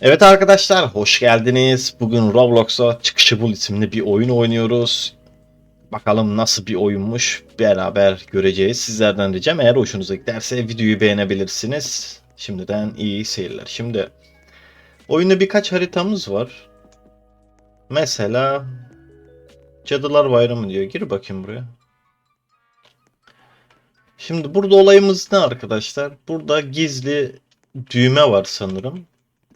Evet arkadaşlar hoş geldiniz. Bugün Roblox'a Çıkışı Bul isimli bir oyun oynuyoruz. Bakalım nasıl bir oyunmuş beraber göreceğiz. Sizlerden ricam eğer hoşunuza giderse videoyu beğenebilirsiniz. Şimdiden iyi seyirler. Şimdi oyunda birkaç haritamız var. Mesela Cadılar Bayramı diyor. Gir bakayım buraya. Şimdi burada olayımız ne arkadaşlar? Burada gizli düğme var sanırım.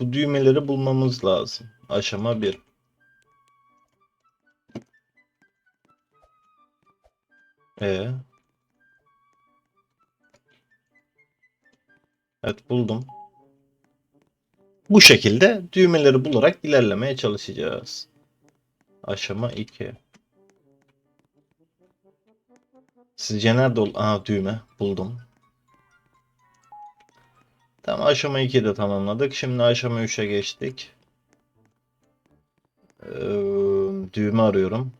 Bu düğmeleri bulmamız lazım. Aşama 1. Ee. Evet buldum. Bu şekilde düğmeleri bularak ilerlemeye çalışacağız. Aşama 2. Sizce nerede ol? Aa düğme buldum. Tamam aşama 2'yi de tamamladık. Şimdi aşama 3'e geçtik. Ee, düğme arıyorum.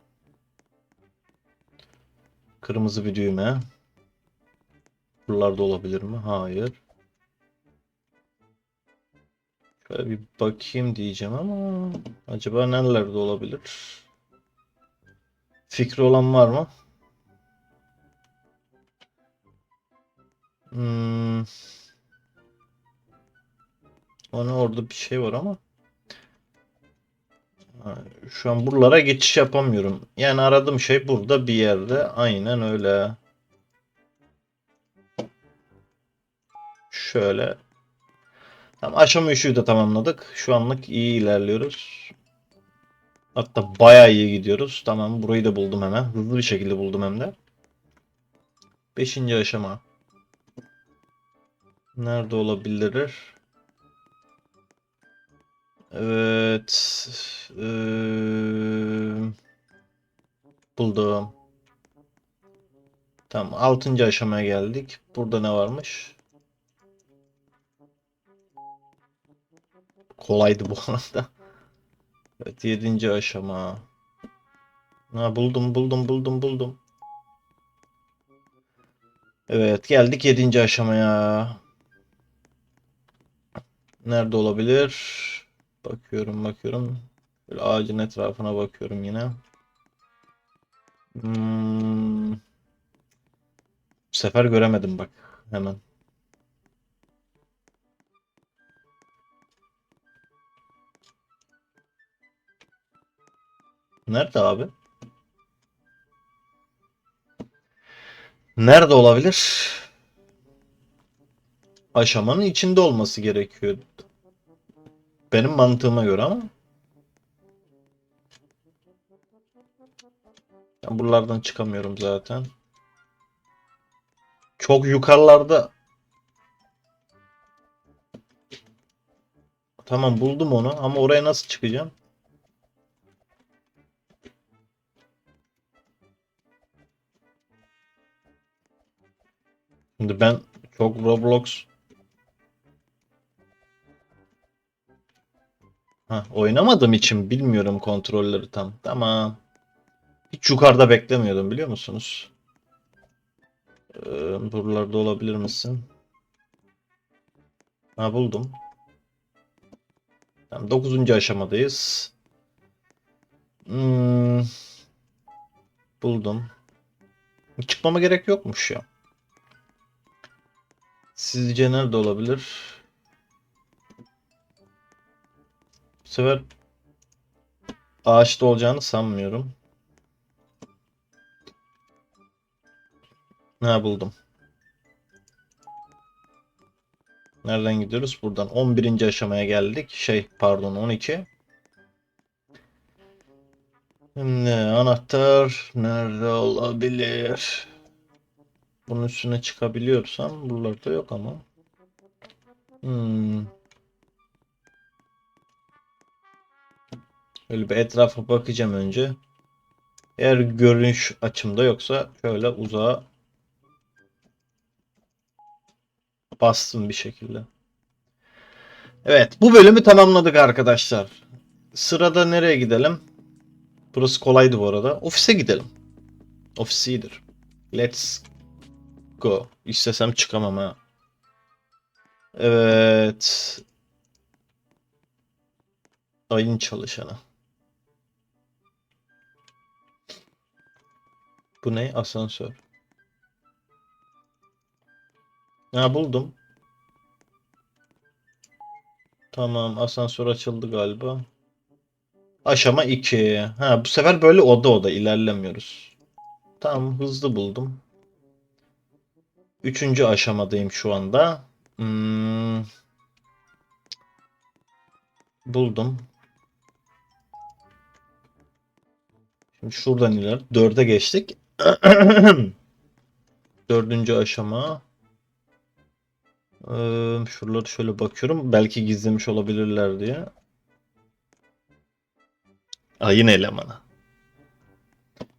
Kırmızı bir düğme. Buralarda olabilir mi? Hayır. Şöyle bir bakayım diyeceğim ama acaba nerelerde olabilir? Fikri olan var mı? Hmm. Hani orada bir şey var ama. Şu an buralara geçiş yapamıyorum. Yani aradığım şey burada bir yerde. Aynen öyle. Şöyle. Tamam, aşama 3'ü de tamamladık. Şu anlık iyi ilerliyoruz. Hatta bayağı iyi gidiyoruz. Tamam burayı da buldum hemen. Hızlı bir şekilde buldum hem de. Beşinci aşama. Nerede olabilir? Evet. Eee, buldum. Tamam. Altıncı aşamaya geldik. Burada ne varmış? Kolaydı bu arada. Evet. Yedinci aşama. Ha, buldum buldum buldum buldum. Evet. Geldik yedinci aşamaya. Nerede olabilir? Bakıyorum bakıyorum. Böyle ağacın etrafına bakıyorum yine. Hmm. Bu sefer göremedim bak hemen. Nerede abi? Nerede olabilir? Aşamanın içinde olması gerekiyor. Benim mantığıma göre ama. Ben buralardan çıkamıyorum zaten. Çok yukarılarda. Tamam buldum onu ama oraya nasıl çıkacağım? Şimdi ben çok Roblox Ha, oynamadığım için bilmiyorum kontrolleri tam. Tamam. Hiç yukarıda beklemiyordum biliyor musunuz? Ee, buralarda olabilir misin? Ha buldum. Tamam, 9. aşamadayız. Hmm, buldum. Çıkmama gerek yokmuş ya. Sizce nerede olabilir? Bu sefer ağaçta olacağını sanmıyorum. Ha buldum. Nereden gidiyoruz? Buradan 11. aşamaya geldik. Şey pardon 12. Şimdi anahtar nerede olabilir? Bunun üstüne çıkabiliyorsam buralarda yok ama. Hmm. Öyle bir etrafa bakacağım önce. Eğer görünüş açımda yoksa şöyle uzağa bastım bir şekilde. Evet, bu bölümü tamamladık arkadaşlar. Sırada nereye gidelim? Burası kolaydı bu arada. Ofise gidelim. Ofis iyidir. Let's go. İstesem çıkamam ha. Evet. Ayın çalışanı. Bu ne? Asansör. Ha buldum. Tamam asansör açıldı galiba. Aşama 2. Ha bu sefer böyle oda oda ilerlemiyoruz. Tamam hızlı buldum. Üçüncü aşamadayım şu anda. Hmm. Buldum. Şimdi şuradan iler. Dörde geçtik. Dördüncü aşama. Ee, şuraları şöyle bakıyorum. Belki gizlemiş olabilirler diye. Ayın elemanı.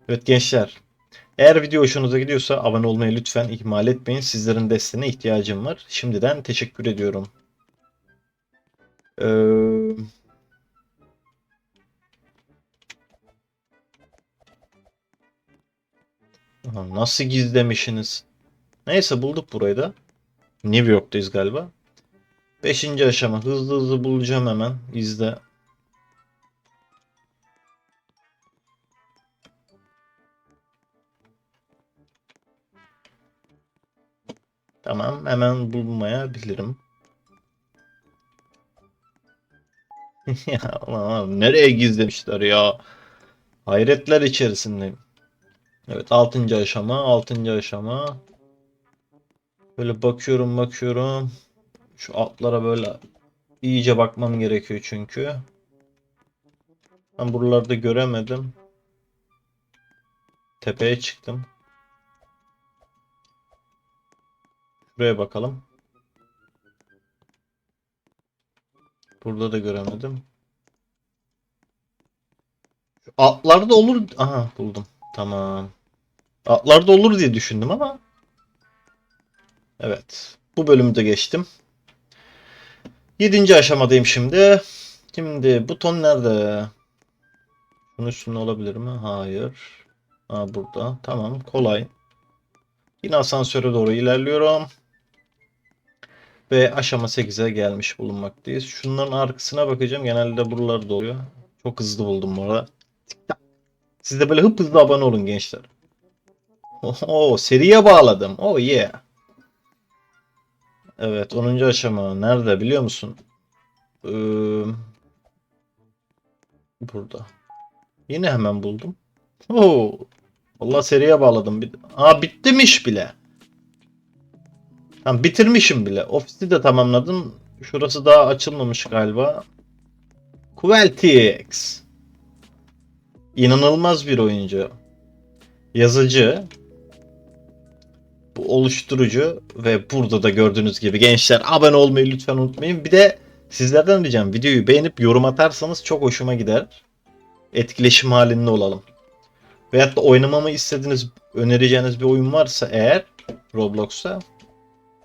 Evet gençler. Eğer video hoşunuza gidiyorsa abone olmayı lütfen ihmal etmeyin. Sizlerin desteğine ihtiyacım var. Şimdiden teşekkür ediyorum. Ee, Nasıl gizlemişsiniz? Neyse bulduk burayı da. New York'tayız galiba. Beşinci aşama. Hızlı hızlı bulacağım hemen. İzle. Tamam. Hemen bulmayabilirim. ya Allah'ım nereye gizlemişler ya? Hayretler içerisindeyim. Evet 6. aşama 6. aşama. Böyle bakıyorum bakıyorum. Şu altlara böyle iyice bakmam gerekiyor çünkü. Ben buralarda göremedim. Tepeye çıktım. Şuraya bakalım. Burada da göremedim. Şu altlarda olur. Aha buldum. Tamam. Altlarda olur diye düşündüm ama. Evet. Bu bölümü de geçtim. Yedinci aşamadayım şimdi. Şimdi buton nerede? Bunun üstünde olabilir mi? Hayır. Ha burada. Tamam. Kolay. Yine asansöre doğru ilerliyorum. Ve aşama 8'e gelmiş bulunmaktayız. Şunların arkasına bakacağım. Genelde buralarda oluyor. Çok hızlı buldum bu arada. Siz de böyle hıp hızlı abone olun gençler. Oho seriye bağladım. Oh yeah. Evet 10. aşama nerede biliyor musun? Ee, burada. Yine hemen buldum. Oo. Allah seriye bağladım. Aa bitmiş bile. Tamam bitirmişim bile. Ofisi de tamamladım. Şurası daha açılmamış galiba. Qualtix. İnanılmaz bir oyuncu. Yazıcı. Oluşturucu ve burada da gördüğünüz gibi gençler abone olmayı lütfen unutmayın. Bir de sizlerden ricam videoyu beğenip yorum atarsanız çok hoşuma gider. Etkileşim halinde olalım. Veyahut da oynamamı istediğiniz, önereceğiniz bir oyun varsa eğer Roblox'ta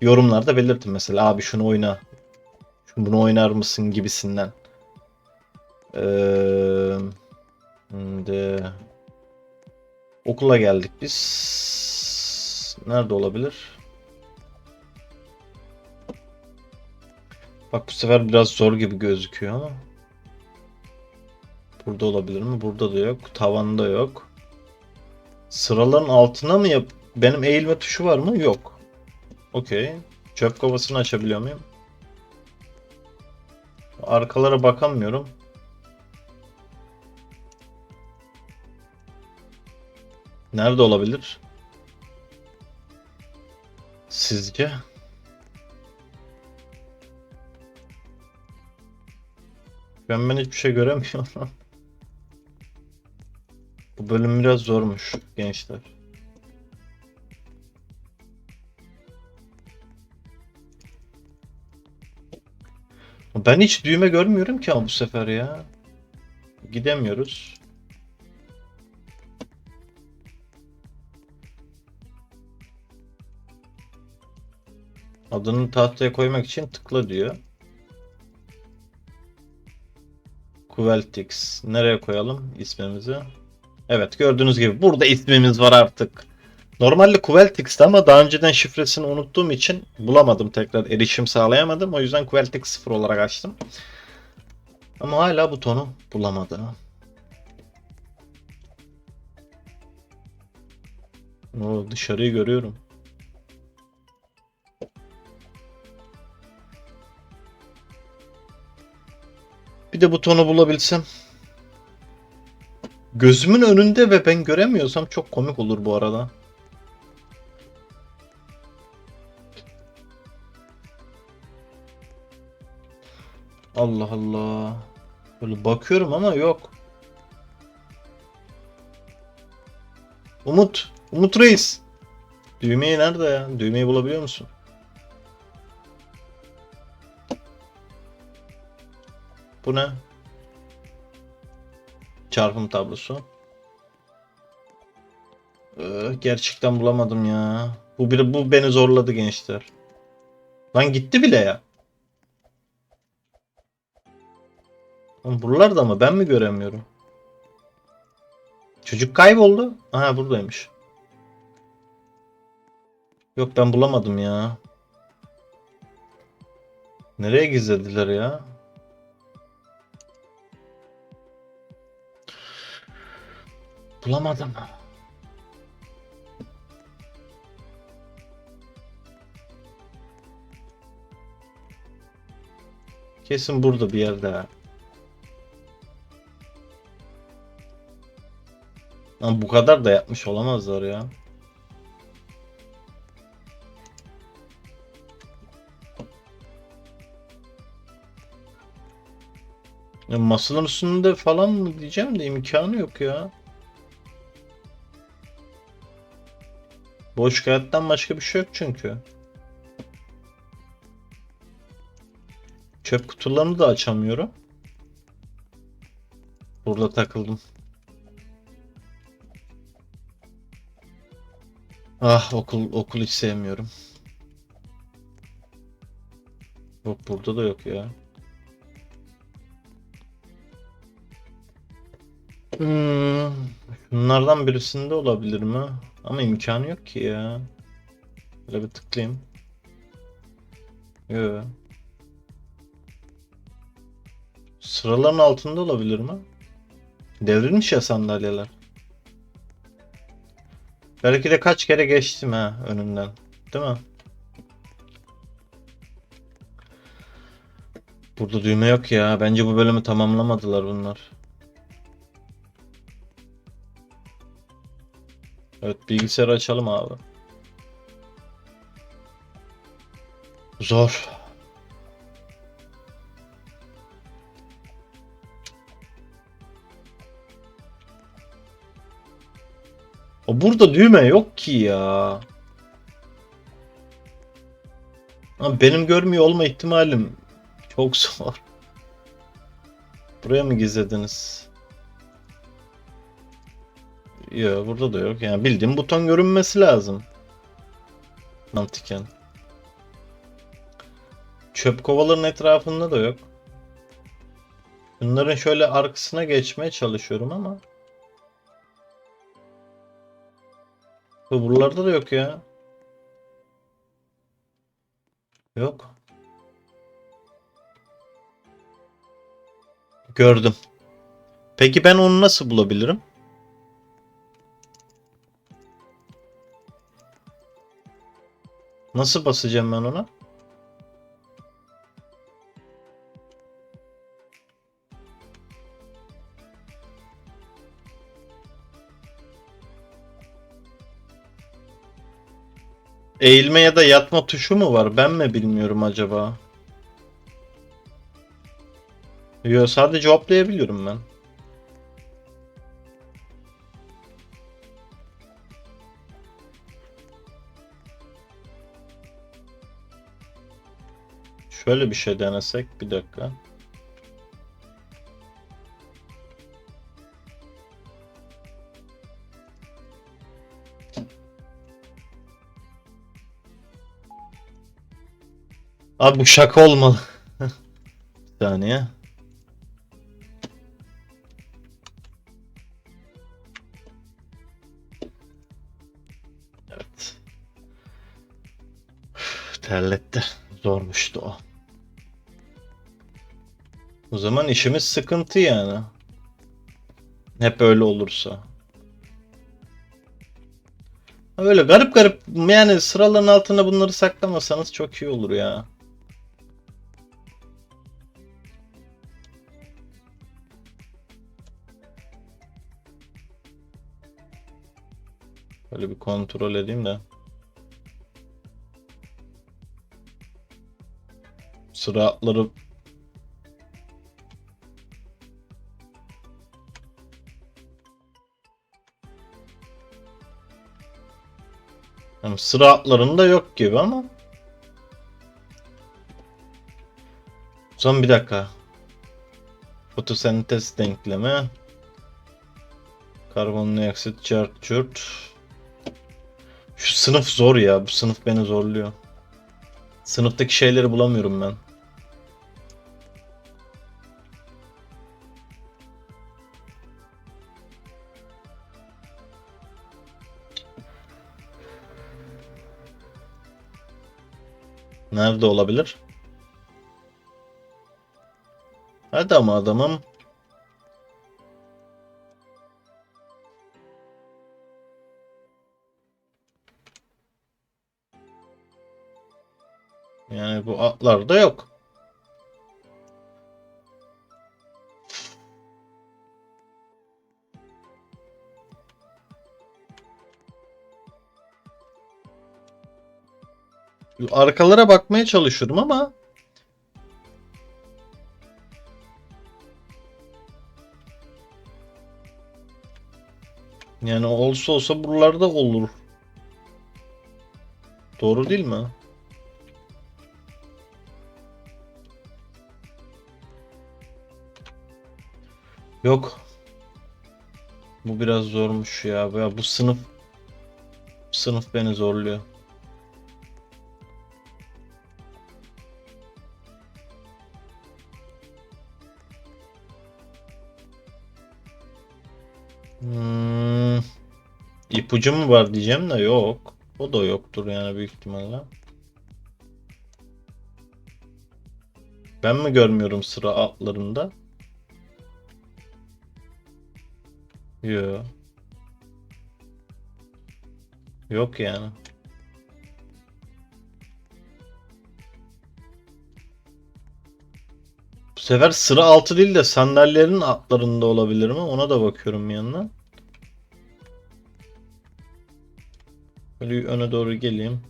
yorumlarda belirtin mesela abi şunu oyna. Şunu bunu oynar mısın gibisinden. Ee, şimdi okula geldik biz. Nerede olabilir? Bak bu sefer biraz zor gibi gözüküyor ama. Burada olabilir mi? Burada da yok. Tavanda yok. Sıraların altına mı yap? Benim eğilme tuşu var mı? Yok. Okey. Çöp kovasını açabiliyor muyum? Arkalara bakamıyorum. Nerede olabilir? Sizce? Ben ben hiçbir şey göremiyorum. Bu bölüm biraz zormuş gençler. Ben hiç düğme görmüyorum ki bu sefer ya. Gidemiyoruz. Adını tahtaya koymak için tıkla diyor. Qualtix. Nereye koyalım ismimizi? Evet gördüğünüz gibi burada ismimiz var artık. Normalde Qualtix'ti ama daha önceden şifresini unuttuğum için bulamadım tekrar erişim sağlayamadım. O yüzden Qualtix 0 olarak açtım. Ama hala butonu bulamadı. O dışarıyı görüyorum. Bir de butonu bulabilsem. Gözümün önünde ve ben göremiyorsam çok komik olur bu arada. Allah Allah. Böyle bakıyorum ama yok. Umut. Umut Reis. Düğmeyi nerede ya? Düğmeyi bulabiliyor musun? Bu ne? Çarpım tablosu. Ee, gerçekten bulamadım ya. Bu bir bu beni zorladı gençler. Lan gitti bile ya. Oğlum buralarda mı? Ben mi göremiyorum? Çocuk kayboldu. Aha buradaymış. Yok ben bulamadım ya. Nereye gizlediler ya? Bulamadım. Kesin burada bir yerde. Ama bu kadar da yapmış olamazlar ya. Ya masanın üstünde falan mı diyeceğim de imkanı yok ya. Boş kağıttan başka bir şey yok çünkü. Çöp kutularını da açamıyorum. Burada takıldım. Ah okul okul hiç sevmiyorum. Yok burada da yok ya. Hmm, şunlardan birisinde olabilir mi? Ama imkanı yok ki ya. Böyle bir tıklayayım. Yok. Sıraların altında olabilir mi? Devrilmiş ya sandalyeler. Belki de kaç kere geçtim ha önünden. Değil mi? Burada düğme yok ya. Bence bu bölümü tamamlamadılar bunlar. Evet bilgisayarı açalım abi. Zor. O burada düğme yok ki ya. Ama benim görmüyor olma ihtimalim çok zor. Buraya mı gizlediniz? Yok burada da yok. Yani bildiğim buton görünmesi lazım. Mantıken. Çöp kovaların etrafında da yok. Bunların şöyle arkasına geçmeye çalışıyorum ama. Bu buralarda da yok ya. Yok. Gördüm. Peki ben onu nasıl bulabilirim? Nasıl basacağım ben ona? Eğilme ya da yatma tuşu mu var? Ben mi bilmiyorum acaba? Yo sadece hoplayabiliyorum ben. Şöyle bir şey denesek bir dakika. Abi bu şaka olmalı. bir saniye. Zormuştu o. O zaman işimiz sıkıntı yani. Hep öyle olursa. Öyle garip garip yani sıraların altında bunları saklamasanız çok iyi olur ya. Böyle bir kontrol edeyim de. Sıra atları Yani sıra atlarında yok gibi ama. Son bir dakika. Fotosentez denklemi. Karbondioksit, çart çurt. Şu sınıf zor ya. Bu sınıf beni zorluyor. Sınıftaki şeyleri bulamıyorum ben. Nerede olabilir? Hadi ama adamım. Yani bu atlarda yok. Arkalara bakmaya çalışıyorum ama yani olsa olsa buralarda olur. Doğru değil mi? Yok. Bu biraz zormuş ya. Bu sınıf sınıf beni zorluyor. İpucu mu var diyeceğim de yok. O da yoktur yani büyük ihtimalle. Ben mi görmüyorum sıra altlarında? Yok. Yok yani. Bu sefer sıra altı değil de sandalyelerin altlarında olabilir mi? Ona da bakıyorum bir Böyle öne doğru geleyim.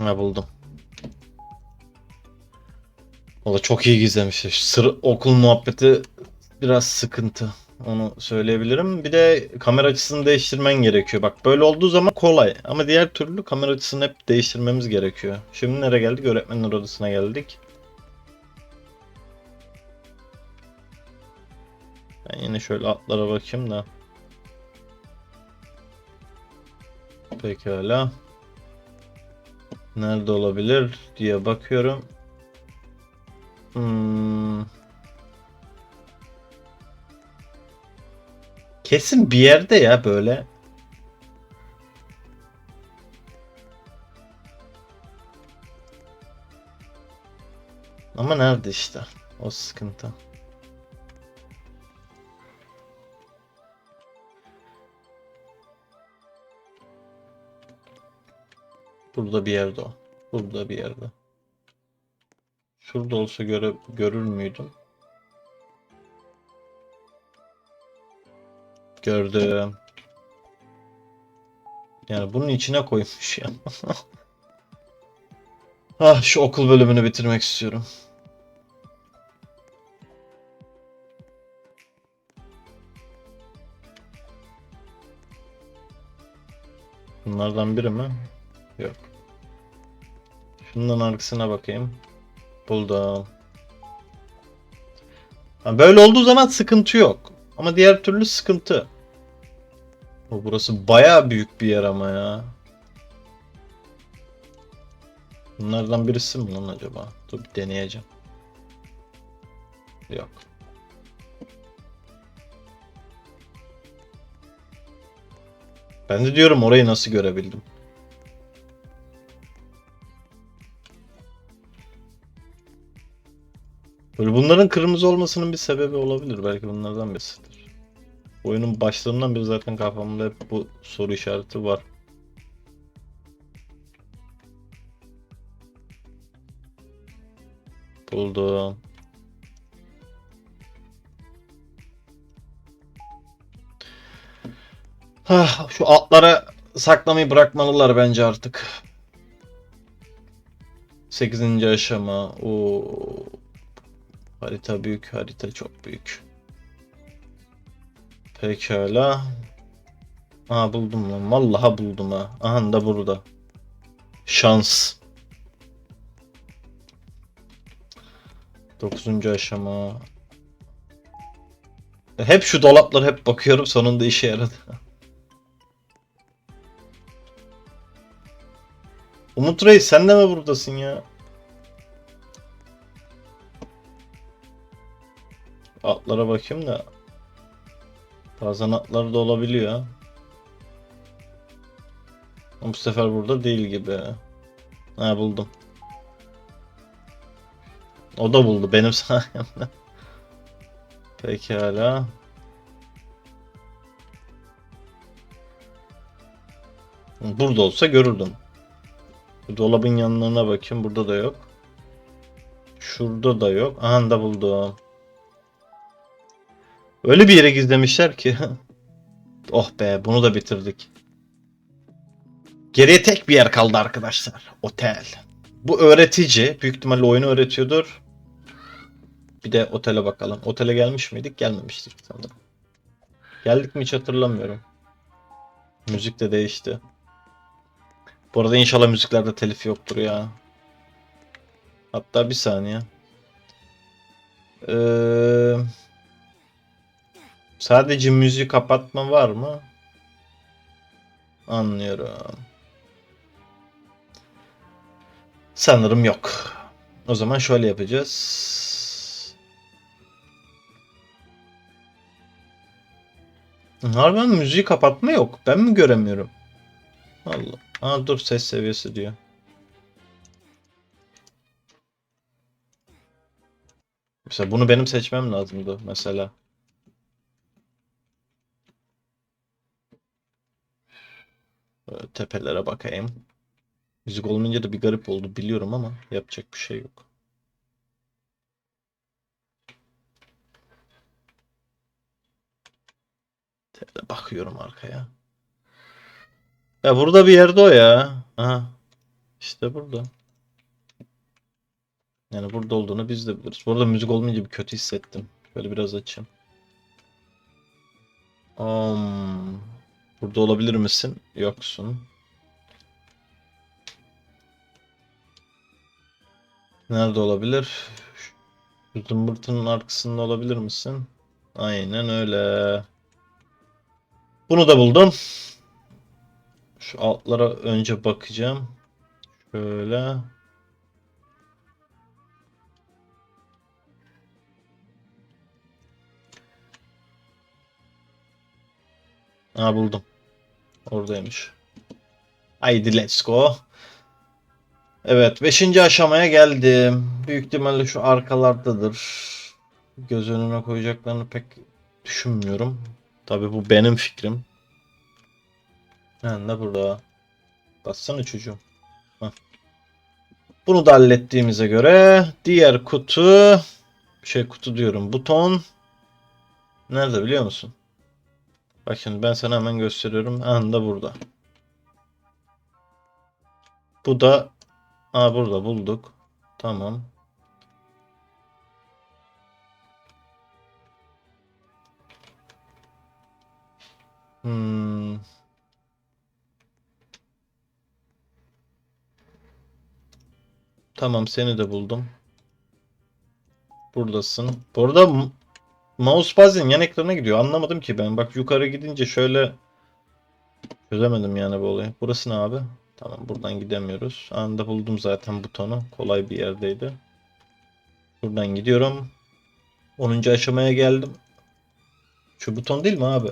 Ha buldum. Valla çok iyi gizlemişler. Sıra okul muhabbeti biraz sıkıntı. Onu söyleyebilirim. Bir de kamera açısını değiştirmen gerekiyor. Bak böyle olduğu zaman kolay. Ama diğer türlü kamera açısını hep değiştirmemiz gerekiyor. Şimdi nereye geldik? Öğretmenler odasına geldik. Ben yine şöyle atlara bakayım da. Pekala. Nerede olabilir diye bakıyorum. Hmm. Kesin bir yerde ya böyle. Ama nerede işte? O sıkıntı. Burada bir yerde o. Burada bir yerde. Şurada olsa göre, görür müydüm? Gördüm. Yani bunun içine koymuş ya. ah şu okul bölümünü bitirmek istiyorum. Bunlardan biri mi? Yok. Şundan arkasına bakayım. Buldum. Ha, Böyle olduğu zaman sıkıntı yok. Ama diğer türlü sıkıntı. O burası bayağı büyük bir yer ama ya. Bunlardan birisi mi lan acaba? Dur bir deneyeceğim. Yok. Ben de diyorum orayı nasıl görebildim. Böyle bunların kırmızı olmasının bir sebebi olabilir. Belki bunlardan birisidir. Oyunun başlarından beri zaten kafamda hep bu soru işareti var. Buldum. Ah, şu atlara saklamayı bırakmalılar bence artık. 8. aşama. O harita büyük, harita çok büyük. Pekala. Aa buldum lan. Vallahi buldum ha. Aha da burada. Şans. 9. aşama. Hep şu dolaplara hep bakıyorum sonunda işe yaradı. Umut Reis sen de mi buradasın ya? Atlara bakayım da. Bazen atlar da olabiliyor. Ama bu sefer burada değil gibi. Ha buldum. O da buldu benim sayemde. Pekala. Burada olsa görürdüm. Dolabın yanlarına bakayım. Burada da yok. Şurada da yok. Aha da buldum. Öyle bir yere gizlemişler ki. oh be bunu da bitirdik. Geriye tek bir yer kaldı arkadaşlar. Otel. Bu öğretici. Büyük ihtimalle oyunu öğretiyordur. Bir de otele bakalım. Otele gelmiş miydik? Gelmemiştik sanırım. Geldik mi hiç hatırlamıyorum. Müzik de değişti. Bu arada inşallah müziklerde telif yoktur ya. Hatta bir saniye. Ee, sadece müziği kapatma var mı? Anlıyorum. Sanırım yok. O zaman şöyle yapacağız. Harbiden müziği kapatma yok. Ben mi göremiyorum? Allah. Aa dur ses seviyesi diyor. Mesela bunu benim seçmem lazımdı mesela. Tepelere bakayım. Müzik olmayınca da bir garip oldu biliyorum ama yapacak bir şey yok. Tepede bakıyorum arkaya. Ya burada bir yerde o ya. Aha. İşte burada. Yani burada olduğunu biz de biliriz. Burada müzik olmayınca bir kötü hissettim. Şöyle biraz açayım. Um, burada olabilir misin? Yoksun. Nerede olabilir? Şu zımbırtının arkasında olabilir misin? Aynen öyle. Bunu da buldum. Şu altlara önce bakacağım. Şöyle. Aa buldum. Oradaymış. Haydi let's go. Evet 5. aşamaya geldim. Büyük ihtimalle şu arkalardadır. Göz önüne koyacaklarını pek düşünmüyorum. Tabi bu benim fikrim. Ne burada? Bassana çocuğum. Bunu da hallettiğimize göre diğer kutu şey kutu diyorum buton nerede biliyor musun? Bak şimdi ben sana hemen gösteriyorum. Anda burada. Bu da Aa burada bulduk. Tamam. Hmm. Tamam seni de buldum. Buradasın. Bu arada mouse bazen yan ekrana gidiyor. Anlamadım ki ben. Bak yukarı gidince şöyle çözemedim yani bu olayı. Burası ne abi? Tamam buradan gidemiyoruz. Anında buldum zaten butonu. Kolay bir yerdeydi. Buradan gidiyorum. 10. aşamaya geldim. Şu buton değil mi abi?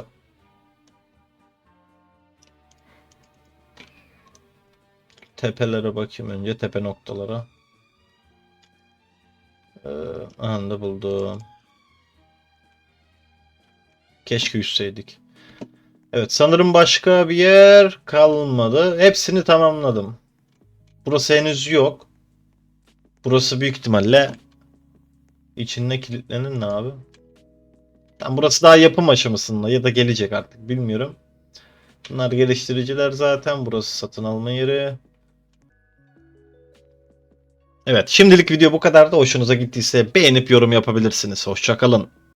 tepelere bakayım önce tepe noktalara. Ee, anda buldum. Keşke yüzseydik. Evet sanırım başka bir yer kalmadı. Hepsini tamamladım. Burası henüz yok. Burası büyük ihtimalle içinde kilitlenir ne abi? Tam burası daha yapım aşamasında ya da gelecek artık bilmiyorum. Bunlar geliştiriciler zaten. Burası satın alma yeri. Evet şimdilik video bu kadar da hoşunuza gittiyse beğenip yorum yapabilirsiniz. Hoşçakalın.